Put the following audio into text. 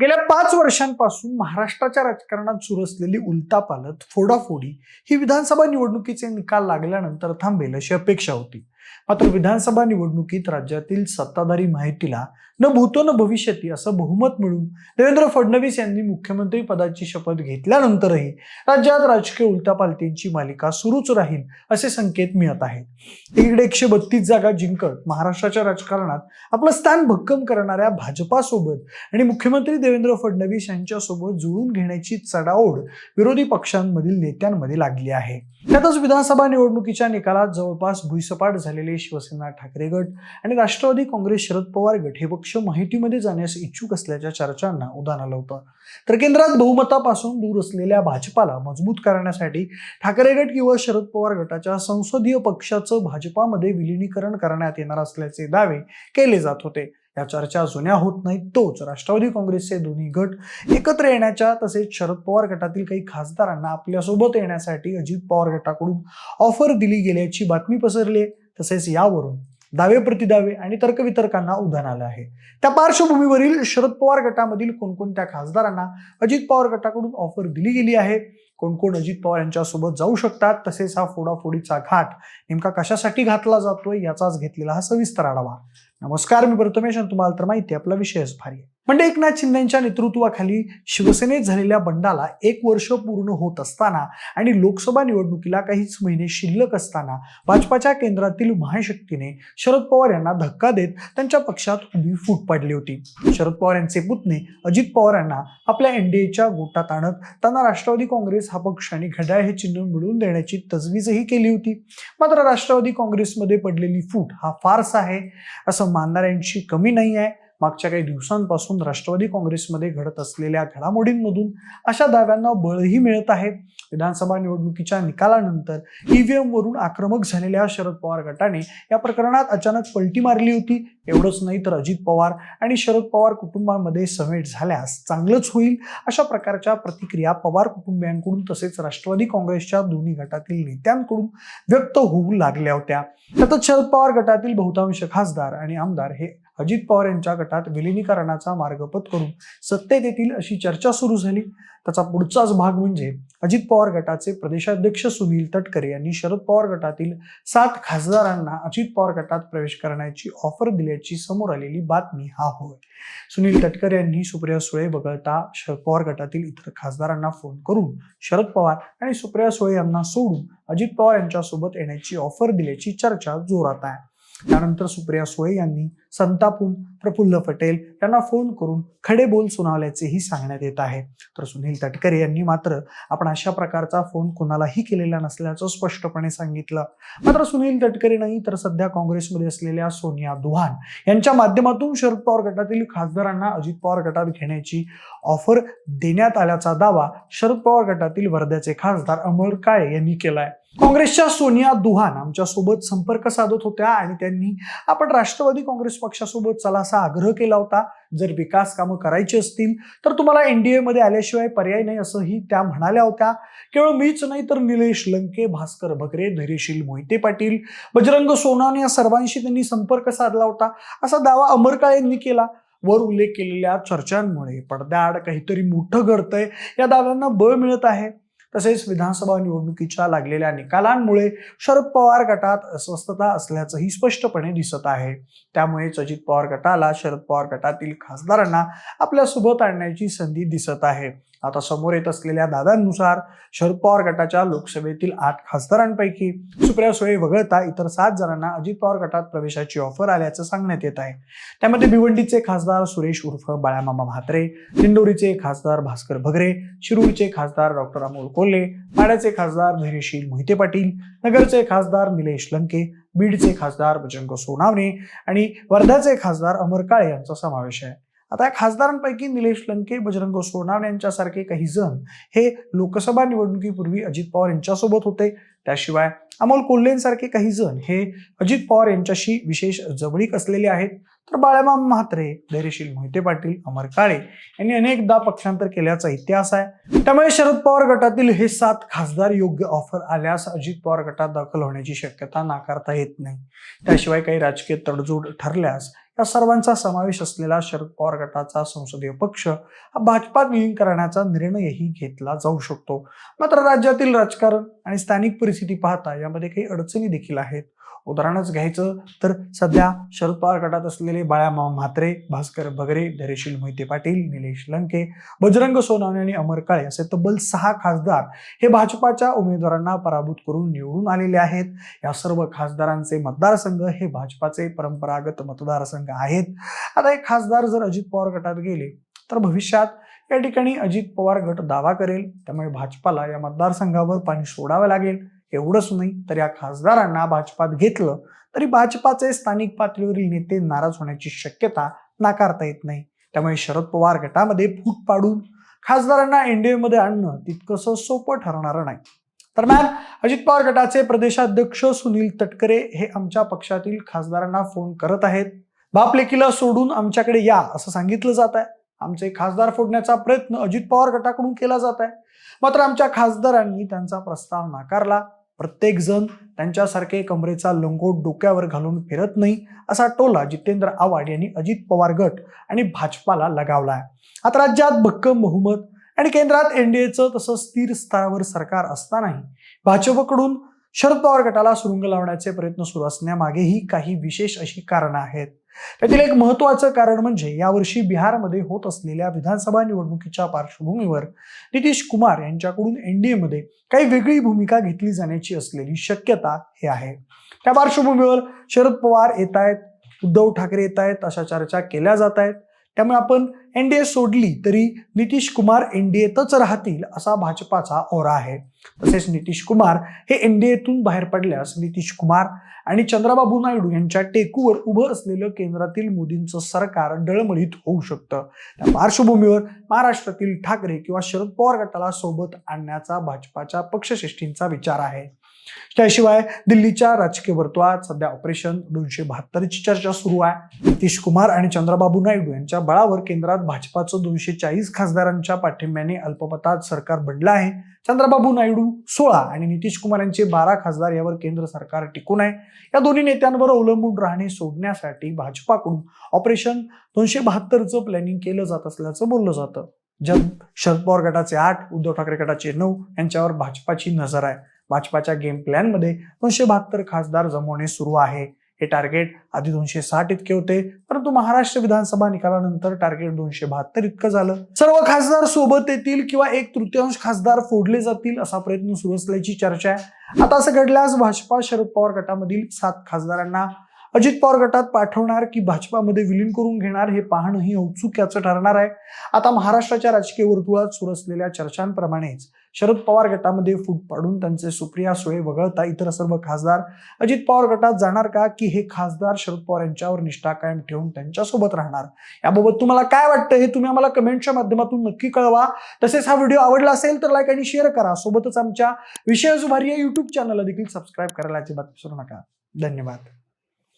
गेल्या पाच वर्षांपासून महाराष्ट्राच्या राजकारणात सुरू असलेली उलतापालत फोडाफोडी ही विधानसभा निवडणुकीचे निकाल लागल्यानंतर थांबेल अशी अपेक्षा होती. मात्र विधानसभा निवडणुकीत राज्यातील सत्ताधारी माहितीला न भूतो न भविष्यती असं बहुमत मिळून देवेंद्र फडणवीस यांनी मुख्यमंत्री पदाची शपथ घेतल्यानंतरही राज्यात राजकीय उलटापालटींची मालिका सुरूच राहील असे संकेत मिळत आहेत. एकीकडे एकशे बत्तीस जागा जिंकत महाराष्ट्राच्या राजकारणात आपलं स्थान भक्कम करणाऱ्या भाजपासोबत आणि मुख्यमंत्री देवेंद्र फडणवीस यांच्यासोबत जुळून घेण्याची चढाओढ विरोधी पक्षांमधील नेत्यांमध्ये लागली आहे. त्यातच विधानसभा निवडणुकीच्या निकालात जवळपास भुईसपाट झालेले शिवसेना ठाकरे गट आणि राष्ट्रवादी काँग्रेस शरद पवार गट हे पक्ष माहितीमध्ये जाण्यास इच्छुक असल्याच्या चर्चांना उदाहरण आलं होतं. तर केंद्रात बहुमतापासून दूर असलेल्या भाजपाला मजबूत करण्यासाठी ठाकरे गट किंवा शरद पवार गटाच्या संसदीय पक्षाचं भाजपामध्ये विलिनीकरण करण्यात येणार असल्याचे दावे केले जात होते. या चर्चा जुन्या होत नाहीत तोच राष्ट्रवादी काँग्रेसचे दोन्ही गट एकत्र येण्याच्या तसेच शरद पवार गटातील काही खासदारांना आपल्यासोबत येण्यासाठी अजित पवार गटाकडून ऑफर दिली गेल्याची बातमी पसरली. आहे तसेच यावरून दावे प्रतिदावे आणि तर्कवितर्कांना उधाण आलं आहे. त्या पार्श्वभूमीवरील शरद पवार गटामधील कोणकोणत्या खासदारांना अजित पवार गटाकडून ऑफर दिली गेली आहे? कोण कोण अजित पवार यांच्यासोबत जाऊ शकतात तसेच हा फोडाफोडीचा घाट नेमका कशासाठी घातला जातोय याचाच घेतलेला हा सविस्तर आढावा. नमस्कार मी प्रथमेश तुम्हाला तर माहिती आपला विषयच भारी आहे. म्हणजे एकनाथ शिंदेच्या नेतृत्वाखाली शिवसेनेत झालेल्या बंडाला एक वर्ष पूर्ण होत असताना आणि लोकसभा निवडणुकीला काहीच महिने शिल्लक असताना भाजपाच्या केंद्रातील महाशक्तीने शरद पवार यांना धक्का देत त्यांच्या पक्षात उभी फूट पाडली होती. शरद पवार यांचे पुतणे अजित पवार यांना आपल्या एनडीएच्या गोटात आणत त्यांना राष्ट्रवादी काँग्रेस हा पक्ष आणि घड्याळ हे चिन्ह मिळवून देण्याची तजवीजही केली होती. मात्र राष्ट्रवादी काँग्रेसमध्ये पडलेली फूट हा फारसा आहे. असं मानणाऱ्यांची कमी नाही आहे. मागच्या काही दिवसांपासून राष्ट्रवादी काँग्रेसमध्ये घडत असलेल्या घडामोडींमधून अशा दाव्यांना बळही मिळत आहे. विधानसभा निवडणुकीच्या निकालानंतर ईव्हीएम वरून आक्रमक झालेल्या शरद पवार गटाने या प्रकरणात अचानक पलटी मारली होती. एवढंच नाही तर अजित पवार आणि शरद पवार कुटुंबामध्ये समेट झाल्यास चांगलंच होईल अशा प्रकारच्या प्रतिक्रिया पवार कुटुंबियांकडून तसेच राष्ट्रवादी काँग्रेसच्या दोन्ही गटातील नेत्यांकडून व्यक्त होऊ लागल्या होत्या. त्यातच शरद पवार गटातील बहुतांश खासदार आणि आमदार हे अजित पवार यांच्या गटात विलिनीकरणाचा मार्ग पत्करून सत्तेत येतील अशी चर्चा सुरू झाली. त्याचा पुढचाच भाग म्हणजे अजित पवार गटाचे प्रदेशाध्यक्ष सुनील तटकरे यांनी शरद पवार गटातील सात खासदारांना अजित पवार गटात प्रवेश करण्याची ऑफर दिल्याची समोर आलेली बातमी हा होय. सुनील तटकरे यांनी सुप्रिया सुळे वगळता शरद पवार गटातील इतर खासदारांना फोन करून शरद पवार आणि सुप्रिया सुळे यांना सोडून अजित पवार यांच्यासोबत येण्याची ऑफर दिल्याची चर्चा जोरात आहे. त्यानंतर सुप्रिया सुळे यांनी संतापून प्रफुल्ल पटेल यांना फोन करून खडे बोल सुनावल्याचेही सांगण्यात येत आहे. तर सुनील तटकरे यांनी मात्र आपण अशा प्रकारचा फोन कोणालाही केलेला नसल्याचं स्पष्टपणे सांगितलं. मात्र सुनील तटकरे नाही तर सध्या काँग्रेसमध्ये असलेल्या सोनिया दुहान यांच्या माध्यमातून शरद पवार गटातील खासदारांना अजित पवार गटात घेण्याची ऑफर देण्यात आल्याचा दावा शरद पवार गटातील वर्ध्याचे खासदार अमोल काळे यांनी केलाय. काँग्रेसच्या सोनिया दुहान आमच्यासोबत संपर्क साधत होत्या आणि त्यांनी आपण राष्ट्रवादी काँग्रेस पक्षासोबत चला असा आग्रह केला होता. जर विकास कामं करायची असतील तर तुम्हाला एनडीए मध्ये आल्याशिवाय पर्याय नाही असंही त्या म्हणाल्या होत्या. केवळ मीच नाही तर निलेश लंके भास्कर भगरे धैर्यशील मोहिते पाटील बजरंग सोनाने या सर्वांशी त्यांनी संपर्क साधला होता. असा दावा अमर काळे यांनी केला. वर उल्लेख केलेल्या चर्चांमुळे पडद्याआड काहीतरी मोठं घडतंय. या दाव्यांना बळ मिळत आहे. तसेच विधानसभा निवडणुकीच्या लागलेल्या निकालांमुळे शरद पवार गटात अस्वस्थता असल्याचंही स्पष्टपणे दिसत आहे. त्यामुळेच अजित पवार गटाला शरद पवार गटातील खासदारांना आपल्यासोबत आणण्याची संधी दिसत आहे. आता समोर येत असलेल्या दाव्यांनुसार शरद पवार गटाच्या लोकसभेतील आठ खासदारांपैकी सुप्रिया सुळे वगळता इतर सात जणांना अजित पवार गटात प्रवेशाची ऑफर आल्याचं सांगण्यात येत आहे. त्यामध्ये भिवंडीचे खासदार सुरेश उर्फ बाळामामा म्हात्रे दिंडोरीचे खासदार भास्कर भगरे शिरूरचे खासदार डॉक्टर अमोल कोल्हे पाड्याचे खासदार धैर्यशील मोहिते पाटील नगरचे खासदार निलेश लंके बीडचे खासदार बजरंग सोनावणे आणि वर्ध्याचे खासदार अमर काळे यांचा समावेश आहे. आता या खासदारांपैकी निलेश लंके बजरंग सोनावणे यांच्यासारखे काही जण हे लोकसभा निवडणुकीपूर्वी अजित पवार यांच्यासोबत होते. त्याशिवाय अमोल कोल्हेंसारखे काही जण हे अजित पवार यांच्याशी विशेष जवळीक असलेले आहेत. तर बाळामाम म्हात्रे धैर्यशील मोहिते पाटील अमर काळे यांनी अनेकदा पक्षांतर केल्याचा इतिहास आहे. त्यामुळे शरद पवार गटातील हे सात खासदार योग्य ऑफर आल्यास अजित पवार गटात दाखल होण्याची शक्यता नाकारता येत नाही. त्याशिवाय काही राजकीय तडजोड ठरल्यास या सर्वांचा समावेश असलेला शरद पवार गटाचा संसदीय पक्ष हा भाजपात विलीन करण्याचा निर्णयही घेतला जाऊ शकतो. मात्र राज्यातील राजकारण आणि स्थानिक परिस्थिती पाहता यामध्ये काही अडचणी देखील आहेत. उदाहरणच घ्यायचं. तर सध्या शरद पवार गटात असलेले बाळामामा म्हात्रे भास्कर बगरे धैर्यशील मोहिते पाटील निलेश लंके बजरंग सोनावणे आणि अमर काळे असे तब्बल सहा खासदार हे भाजपाच्या उमेदवारांना पराभूत करून निवडून आलेले आहेत. या सर्व खासदारांचे मतदारसंघ हे भाजपाचे परंपरागत मतदारसंघ आहेत. आता हे खासदार जर अजित पवार गटात गेले तर भविष्यात या ठिकाणी अजित पवार गट दावा करेल. त्यामुळे भाजपाला या मतदारसंघावर पाणी सोडावं लागेल. एवढंच नाही तर या खासदारांना भाजपात घेतलं तरी भाजपाचे स्थानिक पातळीवरील नेते नाराज होण्याची शक्यता नाकारता येत नाही. त्यामुळे शरद पवार गटामध्ये फूट पाडून खासदारांना एनडीएमध्ये आणणं तितकंसं सोपं ठरणार नाही. दरम्यान अजित पवार गटाचे प्रदेशाध्यक्ष सुनील तटकरे हे आमच्या पक्षातील खासदारांना फोन करत आहेत. बाप लेकीला सोडून आमच्याकडे या असं सांगितलं जात आहे. आमचे खासदार फोडण्याचा प्रयत्न अजित पवार गटाकडून केला जात आहे. मात्र आमच्या खासदारांनी त्यांचा प्रस्ताव नाकारला. प्रत्येक जण त्यांच्यासारखे कमरेचा लंगोट डोक्यावर घालून फिरत नाही असा टोला जितेंद्र आव्हाड यांनी अजित पवार गट आणि भाजपाला लगावला आहे. आता राज्यात भक्कम बहुमत आणि केंद्रात एनडीएचं तसं स्थिर स्तरावर सरकार असतानाही भाजपकडून शरद पवार गटाला सुरुंग लावण्याचे प्रयत्न सुरू असण्यामागेही काही विशेष अशी कारणं आहेत. त्यातील एक महत्वाचं कारण म्हणजे यावर्षी बिहारमध्ये होत असलेल्या विधानसभा निवडणुकीच्या पार्श्वभूमीवर नितीश कुमार यांच्याकडून एनडीए मध्ये काही वेगळी भूमिका घेतली जाण्याची असलेली शक्यता हे आहे. त्या पार्श्वभूमीवर शरद पवार येत आहेत उद्धव ठाकरे येत आहेत अशा चर्चा केल्या जात आहेत. त्यामुळे आपण एनडीए सोडली तरी नितीश कुमार एनडीएतच राहतील असा भाजपाचा ओरा आहे. तसेच नितीश कुमार हे एनडीएतून बाहेर पडल्यास नितीश कुमार आणि चंद्रबाबू नायडू यांच्या टेकूवर उभं असलेलं केंद्रातील मोदींचं सरकार डळमळीत होऊ शकतं. त्या पार्श्वभूमीवर महाराष्ट्रातील ठाकरे किंवा शरद पवार गटाला सोबत आणण्याचा भाजपाच्या पक्षश्रेष्ठींचा विचार आहे. त्याशिवाय दिल्लीच्या राजकीय वर्तुळात सध्या ऑपरेशन दोनशे बहात्तरची चर्चा सुरू आहे. नितीश कुमार आणि चंद्रबाबू नायडू यांच्या बळावर केंद्रात भाजपाचं दोनशे चाळीस खासदारांच्या पाठिंब्याने अल्पमतात सरकार बनलं आहे. चंद्रबाबू नायडू सोळा आणि नितीश कुमार यांचे बारा खासदार यावर केंद्र सरकार टिकून आहे. या दोन्ही नेत्यांवर अवलंबून राहणे सोडण्यासाठी भाजपाकडून ऑपरेशन दोनशे बहात्तरचं प्लॅनिंग केलं जात असल्याचं बोललं जातं. जग शरद पवार गटाचे आठ उद्धव ठाकरे गटाचे नऊ यांच्यावर भाजपाची नजर आहे. भाजपाच्या गेम प्लॅनमध्ये दोनशे बहात्तर खासदार जमवणे सुरू आहे. हे टार्गेट आधी दोनशे साठ इतके होते परंतु महाराष्ट्र विधानसभा निकालानंतर टार्गेट दोनशे बहात्तर इतकं झालं. सर्व खासदार सोबत येतील किंवा एक तृतीयांश खासदार फोडले जातील असा प्रयत्न सुरू असल्याची चर्चा आहे. आता असं घडल्यास भाजपा शरद पवार गटामधील सात खासदारांना अजित पवार गटात पाठवणार की भाजपामध्ये विलीन करून घेणार हे पाहणं हे औत्सुक्याचं ठरणार आहे. आता महाराष्ट्राच्या राजकीय वर्तुळात सुरू असलेल्या चर्चांप्रमाणेच शरद पवार गटामध्ये फूट पाडून त्यांचे सुप्रिया सुळे वगळता इतर सर्व खासदार अजित पवार गटात जाणार का की हे खासदार शरद पवार यांच्यावर निष्ठा कायम ठेवून त्यांच्यासोबत राहणार? याबाबत तुम्हाला काय वाटतं हे तुम्ही आम्हाला कमेंटच्या माध्यमातून नक्की कळवा. तसेच हा व्हिडिओ आवडला असेल तर लाईक आणि शेअर करा. सोबतच आमच्या विषय जुभारी या युट्यूब चॅनलला देखील सबस्क्राईब करायला अजिबात विसरू नका. धन्यवाद.